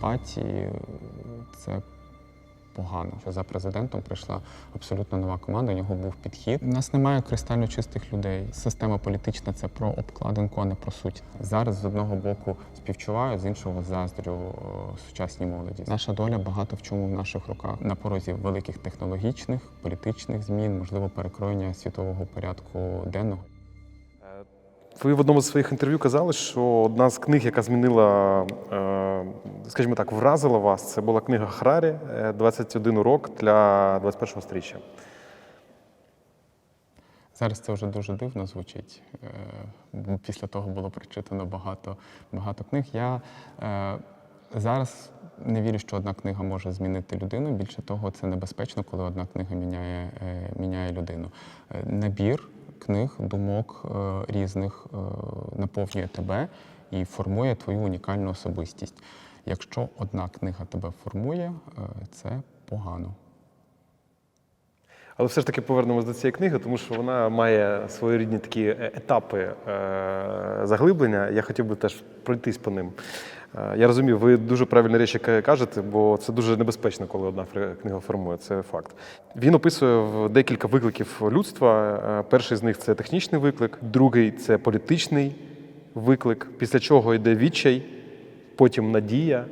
хаті, це погано. Що за президентом прийшла абсолютно нова команда, у нього був підхід. У нас немає кристально чистих людей. Система політична це про обкладинку, а не про суть. Зараз з одного боку співчуваю, з іншого заздрю е, сучасній молоді. Наша доля багато в чому в наших руках на порозі великих технологічних, політичних змін, можливо, перекроєння світового порядку денного. Ви в одному з своїх інтерв'ю казали, що одна з книг, яка змінила, е, скажімо так, вразила вас, це була книга Харарі е, «21 урок для 21-го сторіччя. Зараз це вже дуже дивно звучить. Е, Після того було прочитано багато, багато книг. Я е, зараз не вірю, що одна книга може змінити людину. Більше того, це небезпечно, коли одна книга міняє, е, міняє людину. Е, Набір книг, думок е, різних е, наповнює тебе і формує твою унікальну особистість. Якщо одна книга тебе формує, е, це погано. Але все ж таки повернемось до цієї книги, тому що вона має своєрідні такі етапи заглиблення. Я хотів би теж пройтись по ним. Е, Я розумію, ви дуже правильні речі кажете, бо це дуже небезпечно, коли одна книга формує. Це факт. Він описує декілька викликів людства. Е, Перший з них це технічний виклик, другий це політичний виклик, після чого йде відчай, потім надія,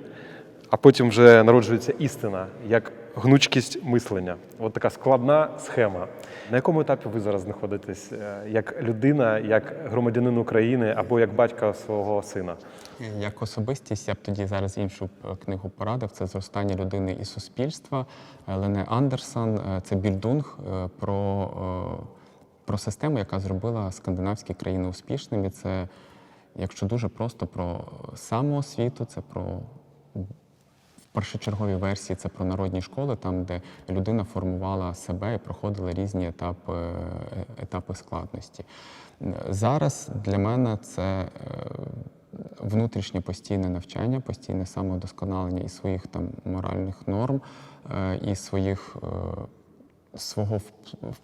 а потім вже народжується істина, як гнучкість мислення. От така складна схема. На якому етапі ви зараз знаходитесь е, як людина, як громадянин України або як батька свого сина? Як особистість, я б тоді зараз іншу е, книгу порадив. Це зростання людини і суспільства. Е, Лене Андерсон. Е, Це більдунг е, про, е, про систему, яка зробила скандинавські країни успішними. Це, якщо дуже просто, про самоосвіту, це про в першочерговій версії це про народні школи, там, де людина формувала себе і проходила різні етапи, е, етапи складності. Зараз для мене це е, внутрішнє постійне навчання, постійне самодосконалення і своїх там моральних норм, е, і своїх свого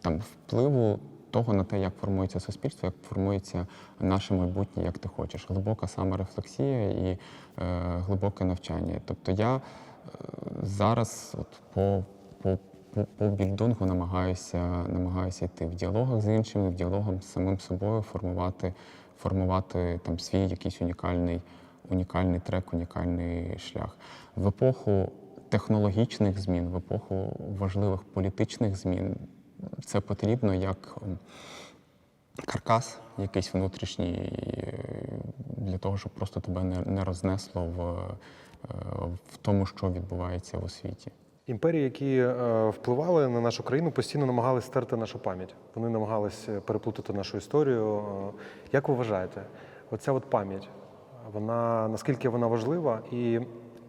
там впливу того на те, як формується суспільство, як формується наше майбутнє, як ти хочеш. Глибока саморефлексія і е, глибоке навчання. Тобто я е, зараз от по, по, по, по більдунгу намагаюся, намагаюся йти в діалогах з іншими, в діалогах з самим собою, формувати, формувати там свій якийсь унікальний, унікальний трек, унікальний шлях. В епоху технологічних змін, в епоху важливих політичних змін це потрібно як ем, каркас якийсь внутрішній е, для того, щоб просто тебе не, не рознесло в, е, в тому, що відбувається у світі. Імперії, які е, впливали на нашу країну, постійно намагались стерти нашу пам'ять. Вони намагались переплутати нашу історію. Як ви вважаєте, оця от пам'ять, вона наскільки вона важлива, і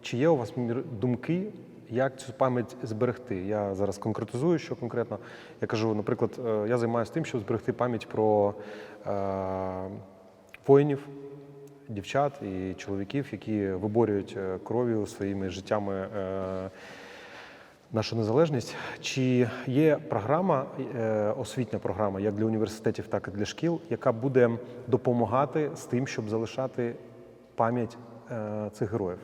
чи є у вас думки, як цю пам'ять зберегти? Я зараз конкретизую, що конкретно. Я кажу, наприклад, е, я займаюся тим, щоб зберегти пам'ять про е, воїнів, дівчат і чоловіків, які виборюють е, кров'ю своїми життями. е, нашу незалежність. Чи є програма, е, освітня програма, як для університетів, так і для шкіл, яка буде допомагати з тим, щоб залишати пам'ять е, цих героїв?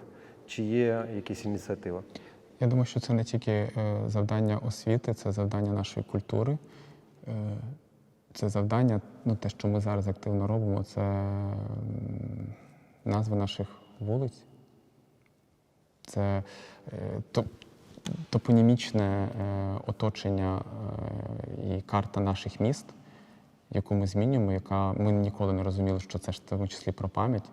Чи є якісь ініціативи? Я думаю, що це не тільки е, завдання освіти, це завдання нашої культури. Е, Це завдання, ну те, що ми зараз активно робимо, це м, назви наших вулиць. Це е, топонімічне оточення і карта наших міст, яку ми змінюємо, яка ми ніколи не розуміли, що це ж в тому числі про пам'ять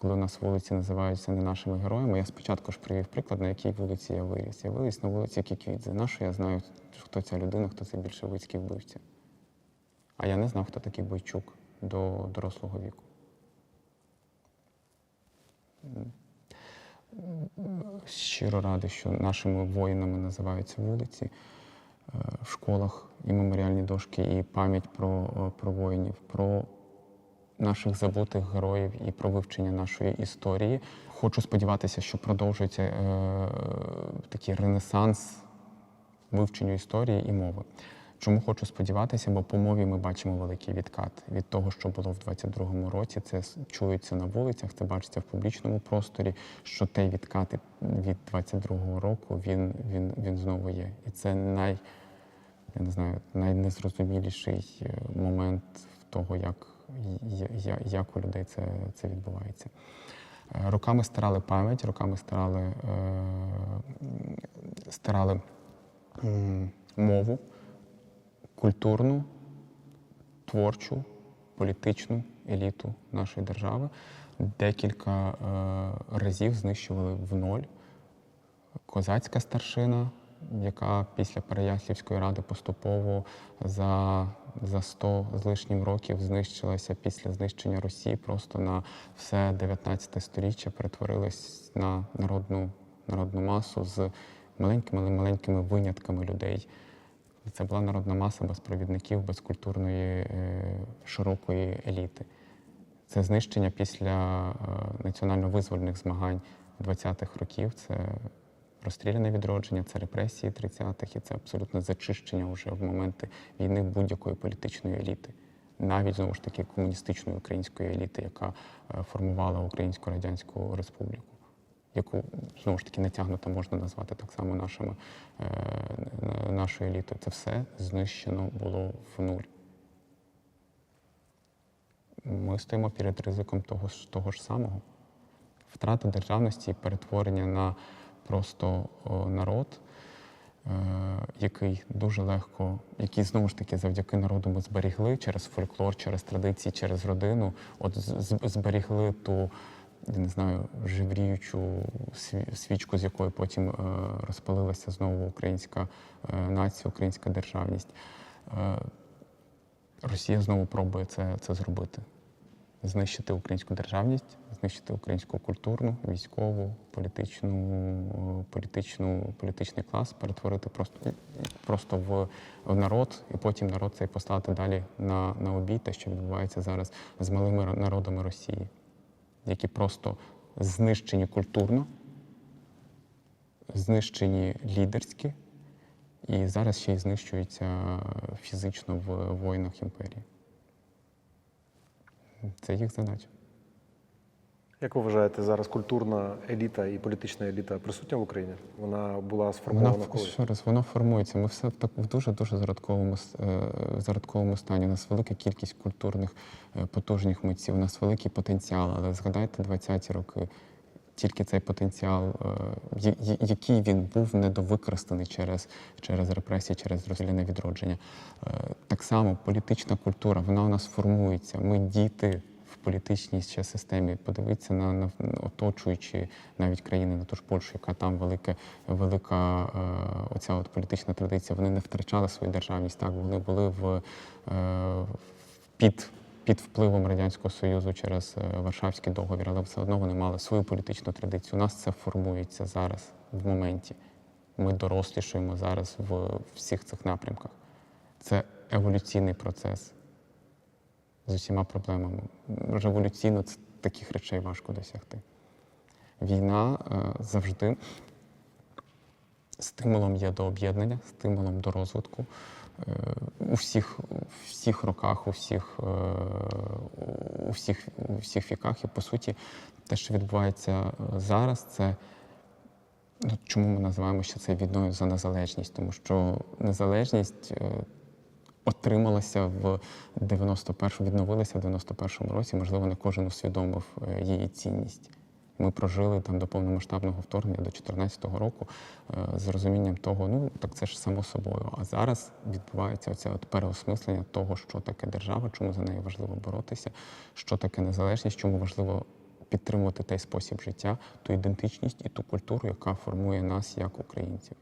коли у нас вулиці називаються не нашими героями. Я спочатку ж привів приклад, на якій вулиці я виріс. Я виріс на вулиці Кіквідзе. На що я знаю, хто ця людина, хто цей більшовицький вбивця. А я не знав, хто такий Бойчук до дорослого віку. Щиро радий, що нашими воїнами називаються вулиці е, в школах і меморіальні дошки, і пам'ять про, е, про воїнів, про наших забутих героїв і про вивчення нашої історії. Хочу сподіватися, що продовжується е, такий ренесанс вивченню історії і мови. Чому хочу сподіватися, бо по мові ми бачимо великий відкат від того, що було в 22-му році. Це чується на вулицях, це бачиться в публічному просторі. Що той відкат від 22-го року він, він, він знову є. І це най, я не знаю, найнезрозуміліший е, момент того, як, як у людей це, це відбувається. Е, Роками стирали пам'ять, роками стирали, е, мову, культурну, творчу, політичну еліту нашої держави. Декілька е, разів знищували в ноль козацька старшина, яка після Переяслівської ради поступово за, за 100 з лишнім років знищилася після знищення Росії, просто на все 19 сторіччя перетворилась на народну, народну масу з маленькими, але маленькими винятками людей. Це була народна маса без провідників, без культурної е, широкої еліти. Це знищення після е, національно-визвольних змагань 20-х років. Це розстріляне відродження, це репресії 30-х, і це абсолютне зачищення вже в моменти війни будь-якої політичної еліти, навіть знову ж таки комуністичної української еліти, яка е, формувала Українську Радянську Республіку, яку знову ж таки натягнуто можна назвати так само нашими, е, нашою елітою. Це все знищено було в нуль ми стоїмо перед ризиком того, того ж самого. Втрата державності і перетворення на просто народ, е, який дуже легко, який знову ж таки завдяки народу ми зберігли через фольклор, через традиції, через родину. От зберігли ту, я не знаю, живріючу свічку, з якої потім е, розпалилася знову українська е, нація, українська державність. Росія знову пробує це, це зробити. Знищити українську державність, знищити українську культурну, військову, політичну, політичну, політичний клас, перетворити просто, просто в, в народ, і потім народ цей послати далі на, на обій, те, що відбувається зараз з малими народами Росії, які просто знищені культурно, знищені лідерські, і зараз ще й знищуються фізично в воїнах імперії. Це їх задача. Як ви вважаєте, зараз культурна еліта і політична еліта присутня в Україні? Вона була сформована вона, колись? ще раз, вона формується. Ми все в так в дуже дуже зародковому е, зародковому стані. У нас велика кількість культурних е, потужних митців. У нас великий потенціал. Але згадайте 20-ті роки. Тільки цей потенціал, е, який він був недовикористаний через, через репресії, через розстріляне відродження. Е, Так само політична культура, вона у нас формується. Ми діти в політичній ще системі. Подивіться на, на оточуючі навіть країни, на ту ж Польщу, яка там велика, велика оця от політична традиція. Вони не втрачали свою державність. Так, вони були в, е, під, під впливом Радянського Союзу через е, Варшавський договір, але все одно вони мали свою політичну традицію. У нас це формується зараз в моменті. Ми дорослішуємо зараз в всіх цих напрямках. Це еволюційний процес з усіма проблемами. Революційно таких речей важко досягти. Війна е, завжди стимулом є до об'єднання, стимулом до розвитку. У всіх, всіх роках, у всіх, е, у всіх, у всіх віках. І по суті, те, що відбувається е, зараз, це ну, чому ми називаємо ще це війною за незалежність? Тому що незалежність е, отрималася в 91 відновилася в 91-му році. Можливо, не кожен усвідомив її цінність. Ми прожили там до повномасштабного вторгнення до 2014 року е, з розумінням того, ну так це ж само собою. А зараз відбувається оце от переосмислення того, що таке держава, чому за неї важливо боротися, що таке незалежність, чому важливо підтримувати той спосіб життя, ту ідентичність і ту культуру, яка формує нас як українців.